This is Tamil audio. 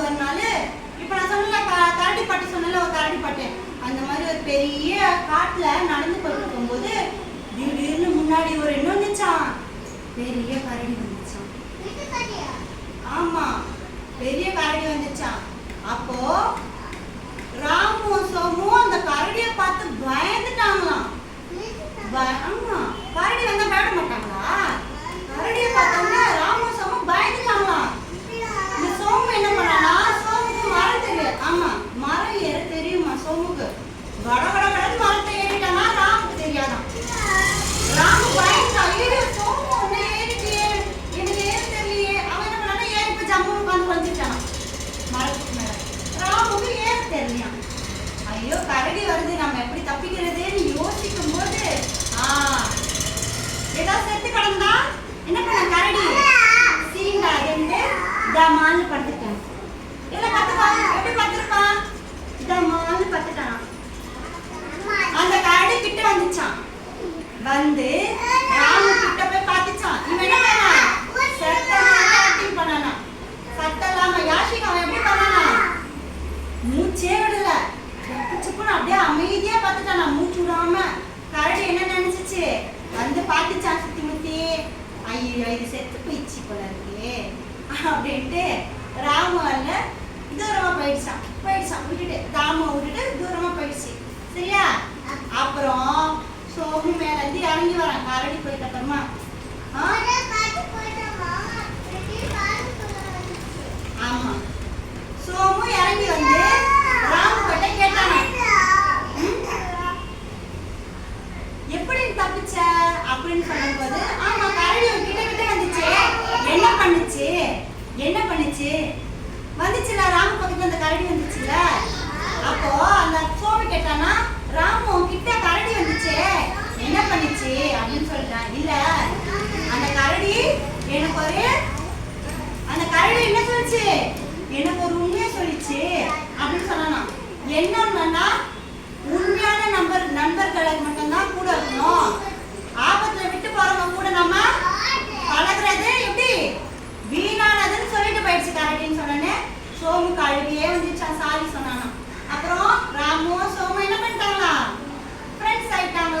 ஒருநாள் இப்போ நான் சொன்னல கரடி பாட்டு சொன்னல ஒரு கரடி பாட்டு அந்த மாதிரி ஒரு பெரிய காட்டில் நடந்து போயிட்டு இருக்கும்போது திடீர்னு முன்னாடி ஒரு இன்னொன்னுச்சான் வந்துச்சான் பெரிய கரடி வந்துச்சான் ஆமா. ஐயோ கரடி வருது. நம்ம எப்படி தப்பிக்கிறதுன்னு யோசிக்கும் போது ஆ. ஏதாவது செத்து கிடந்தா என்ன பண்ண கரடி? சீண்டாதுன்னு தமான்னு படுத்துட்டான். இல்ல பத்துப்பான் எப்படி படுத்திருப்பான் தமான்னு படுத்துட்டான். அந்த கரடி கிட்ட வந்துச்சான். வந்து ராமு கிட்ட போய் பார்த்துச்சான். இவன் என்ன பண்ணா சத்தம் ஆக்டிங் பண்ணானா சத்தம் இல்லாம யாஷிக் அவன் எப்படி பண்ணானா மூச்சே செப்புன்னு அப்படியே அமைதியா பார்த்துட்டான்? நான் மூச்சு விடாம. கரடி என்ன நினைச்சிச்சு? வந்து பார்த்துச்சான் சுத்தி முத்தி? ஐயோ இது செத்து போயிடுச்சு போல இருக்கு. அப்படின்ட்டு ராமல்ல தூரமா போயிடுச்சான் போயிடுச்சான் விட்டுட்டு. ராம விட்டுட்டு தூரமா போயிடுச்சு. சரியா? அப்புறம் சோமு மேல இருந்து இறங்கி வரான். கரடி போயிட்ட அப்புறமா ஆ, ஆமா சோமு இறங்கி வந்து ராமு கிட்ட கேட்டானா எப்படி நீ தப்பிச்ச அப்படின்னு சொல்லும்போது ஆமா கரடி கிட்ட கிட்ட வந்துச்சு. என்ன பண்ணுச்சு? என்ன பண்ணுச்சு? வந்துச்சுல ராம பக்கத்துல அந்த கரடி வந்துச்சுல? அப்போ அந்த சோமு கேட்டானா ராமு கிட்ட கரடி வந்துச்சு. என்ன பண்ணுச்சு? அப்படின்னு சொல்றான் இல்ல அந்த கரடி எனக்கு ஒரு அந்த கரடி என்ன சொல்லுச்சு? எனக்கு ஒரு உண்மையை சொல்லிச்சு. அப்படின்னு சொன்னானா. என்ன சோமு கழுவியே வந்துச்சான் சாரி சொன்னானா. அப்புறம் ராமு சோமு என்ன பண்ணிட்டாங்களா? ஃப்ரெண்ட்ஸ் ஆயிட்டாங்க.